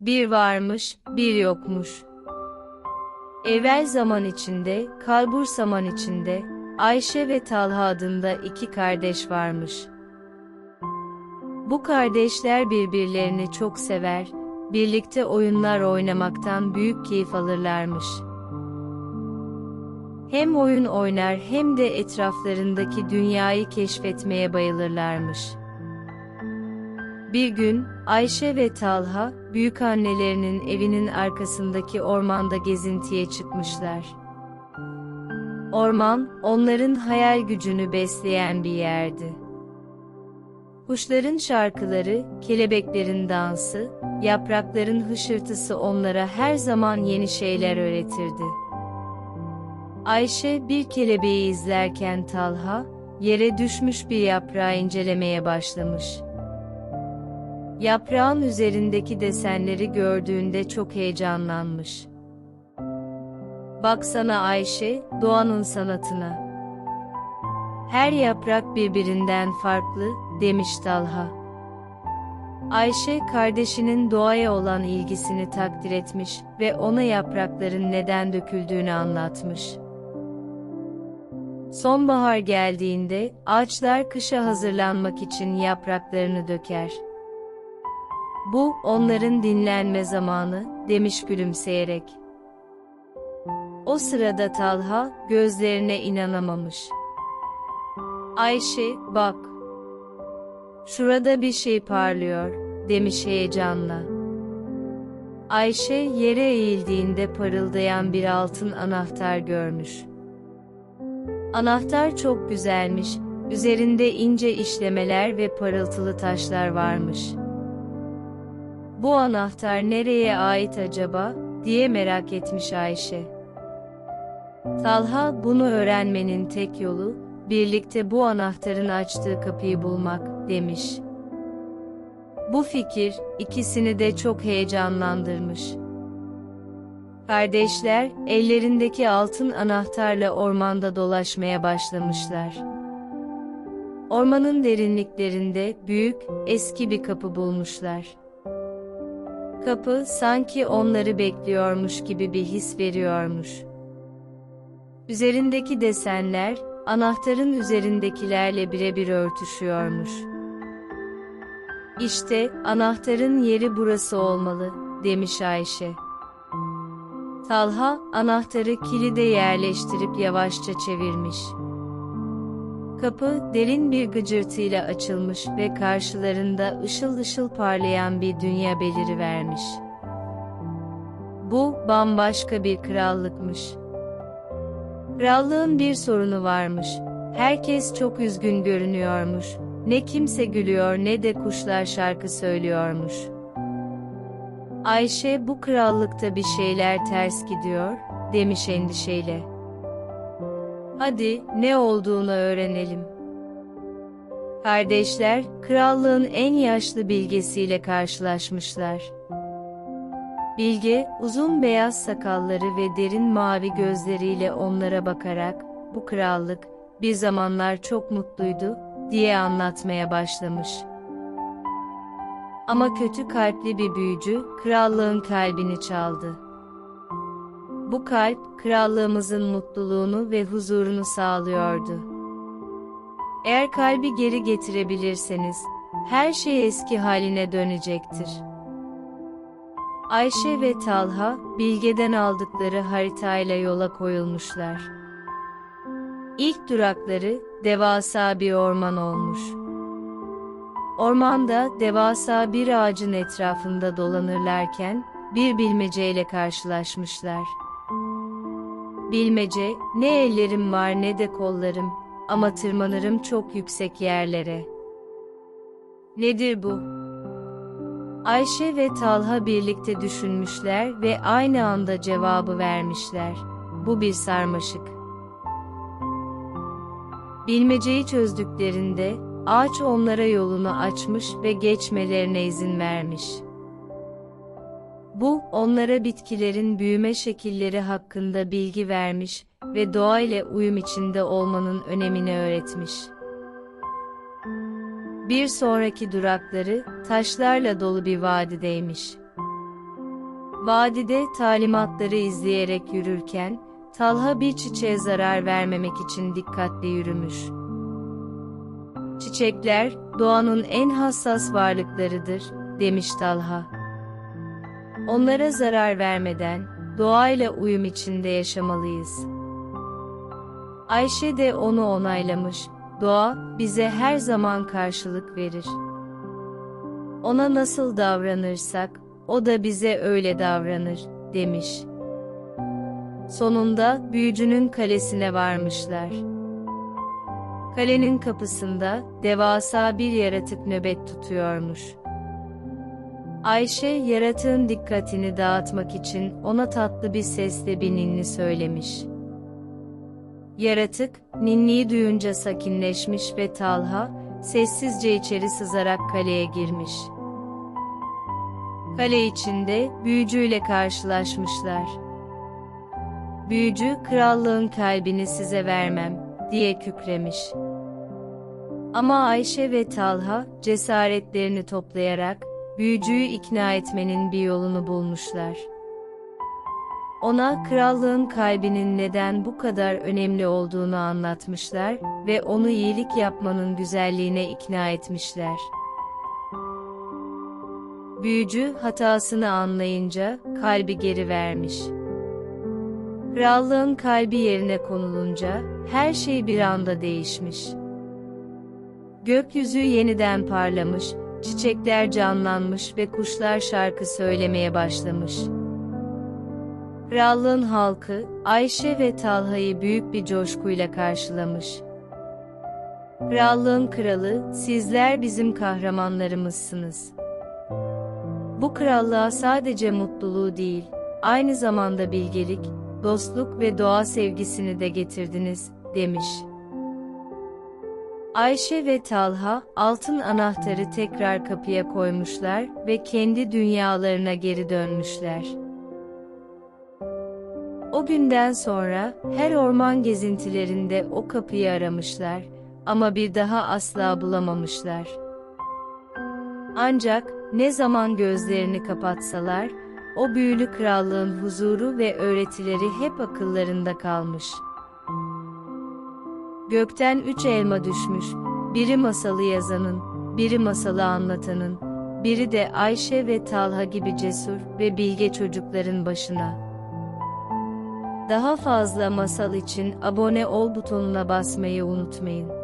Bir varmış, bir yokmuş. Evvel zaman içinde, kalbur zaman içinde, Ayşe ve Talha adında iki kardeş varmış. Bu kardeşler birbirlerini çok sever, birlikte oyunlar oynamaktan büyük keyif alırlarmış. Hem oyun oynar hem de etraflarındaki dünyayı keşfetmeye bayılırlarmış. Bir gün, Ayşe ve Talha, büyükannelerinin evinin arkasındaki ormanda gezintiye çıkmışlar. Orman, onların hayal gücünü besleyen bir yerdi. Kuşların şarkıları, kelebeklerin dansı, yaprakların hışırtısı onlara her zaman yeni şeyler öğretirdi. Ayşe bir kelebeği izlerken Talha, yere düşmüş bir yaprağı incelemeye başlamış. Yaprağın üzerindeki desenleri gördüğünde çok heyecanlanmış. Baksana Ayşe, doğanın sanatına. Her yaprak birbirinden farklı, demiş Talha. Ayşe kardeşinin doğaya olan ilgisini takdir etmiş ve ona yaprakların neden döküldüğünü anlatmış. Sonbahar geldiğinde ağaçlar kışa hazırlanmak için yapraklarını döker. Bu onların dinlenme zamanı, demiş gülümseyerek. O sırada Talha gözlerine inanamamış. Ayşe, bak. Şurada bir şey parlıyor, demiş heyecanla. Ayşe yere eğildiğinde parıldayan bir altın anahtar görmüş. Anahtar çok güzelmiş, üzerinde ince işlemeler ve parıltılı taşlar varmış. Bu anahtar nereye ait acaba, diye merak etmiş Ayşe. Talha bunu öğrenmenin tek yolu, birlikte bu anahtarın açtığı kapıyı bulmak, demiş. Bu fikir, ikisini de çok heyecanlandırmış. Kardeşler, ellerindeki altın anahtarla ormanda dolaşmaya başlamışlar. Ormanın derinliklerinde büyük, eski bir kapı bulmuşlar. Kapı sanki onları bekliyormuş gibi bir his veriyormuş. Üzerindeki desenler, anahtarın üzerindekilerle birebir örtüşüyormuş. İşte, anahtarın yeri burası olmalı, demiş Ayşe. Talha, anahtarı kilide yerleştirip yavaşça çevirmiş. Kapı, derin bir gıcırtıyla açılmış ve karşılarında ışıl ışıl parlayan bir dünya belirivermiş. Bu, bambaşka bir krallıkmış. Krallığın bir sorunu varmış. Herkes çok üzgün görünüyormuş. Ne kimse gülüyor ne de kuşlar şarkı söylüyormuş. Ayşe bu krallıkta bir şeyler ters gidiyor, demiş endişeyle. Hadi, ne olduğunu öğrenelim. Kardeşler, krallığın en yaşlı bilgesiyle karşılaşmışlar. Bilge, uzun beyaz sakalları ve derin mavi gözleriyle onlara bakarak, bu krallık, bir zamanlar çok mutluydu, diye anlatmaya başlamış. Ama kötü kalpli bir büyücü, krallığın kalbini çaldı. Bu kalp, krallığımızın mutluluğunu ve huzurunu sağlıyordu. Eğer kalbi geri getirebilirseniz, her şey eski haline dönecektir. Ayşe ve Talha, Bilge'den aldıkları haritayla yola koyulmuşlar. İlk durakları, devasa bir orman olmuş. Ormanda, devasa bir ağacın etrafında dolanırlarken, bir bilmeceyle karşılaşmışlar. Bilmece, ne ellerim var ne de kollarım, ama tırmanırım çok yüksek yerlere. Nedir bu? Ayşe ve Talha birlikte düşünmüşler ve aynı anda cevabı vermişler. Bu bir sarmaşık. Bilmeceyi çözdüklerinde, ağaç onlara yolunu açmış ve geçmelerine izin vermiş. Bu, onlara bitkilerin büyüme şekilleri hakkında bilgi vermiş ve doğayla uyum içinde olmanın önemini öğretmiş. Bir sonraki durakları, taşlarla dolu bir vadideymiş. Vadide talimatları izleyerek yürürken, Talha bir çiçeğe zarar vermemek için dikkatli yürümüş. Çiçekler, doğanın en hassas varlıklarıdır, demiş Talha. Onlara zarar vermeden, doğayla uyum içinde yaşamalıyız. Ayşe de onu onaylamış, doğa, bize her zaman karşılık verir. Ona nasıl davranırsak, o da bize öyle davranır, demiş. Sonunda büyücünün kalesine varmışlar. Kalenin kapısında devasa bir yaratık nöbet tutuyormuş. Ayşe yaratığın dikkatini dağıtmak için ona tatlı bir sesle bir ninni söylemiş. Yaratık, ninniyi duyunca sakinleşmiş ve Talha, sessizce içeri sızarak kaleye girmiş. Kale içinde büyücüyle karşılaşmışlar. Büyücü, krallığın kalbini size vermem, diye kükremiş. Ama Ayşe ve Talha, cesaretlerini toplayarak, büyücüyü ikna etmenin bir yolunu bulmuşlar. Ona krallığın kalbinin neden bu kadar önemli olduğunu anlatmışlar ve onu iyilik yapmanın güzelliğine ikna etmişler. Büyücü hatasını anlayınca kalbi geri vermiş. Krallığın kalbi yerine konulunca her şey bir anda değişmiş. Gökyüzü yeniden parlamış, çiçekler canlanmış ve kuşlar şarkı söylemeye başlamış. Krallığın halkı, Ayşe ve Talha'yı büyük bir coşkuyla karşılamış. Krallığın kralı, sizler bizim kahramanlarımızsınız. Bu krallığa sadece mutluluğu değil, aynı zamanda bilgelik, dostluk ve doğa sevgisini de getirdiniz, demiş. Ayşe ve Talha, altın anahtarı tekrar kapıya koymuşlar ve kendi dünyalarına geri dönmüşler. O günden sonra, her orman gezintilerinde o kapıyı aramışlar, ama bir daha asla bulamamışlar. Ancak, ne zaman gözlerini kapatsalar, o büyülü krallığın huzuru ve öğretileri hep akıllarında kalmış. Gökten üç elma düşmüş, biri masalı yazanın, biri masalı anlatanın, biri de Ayşe ve Talha gibi cesur ve bilge çocukların başına. Daha fazla masal için abone ol butonuna basmayı unutmayın.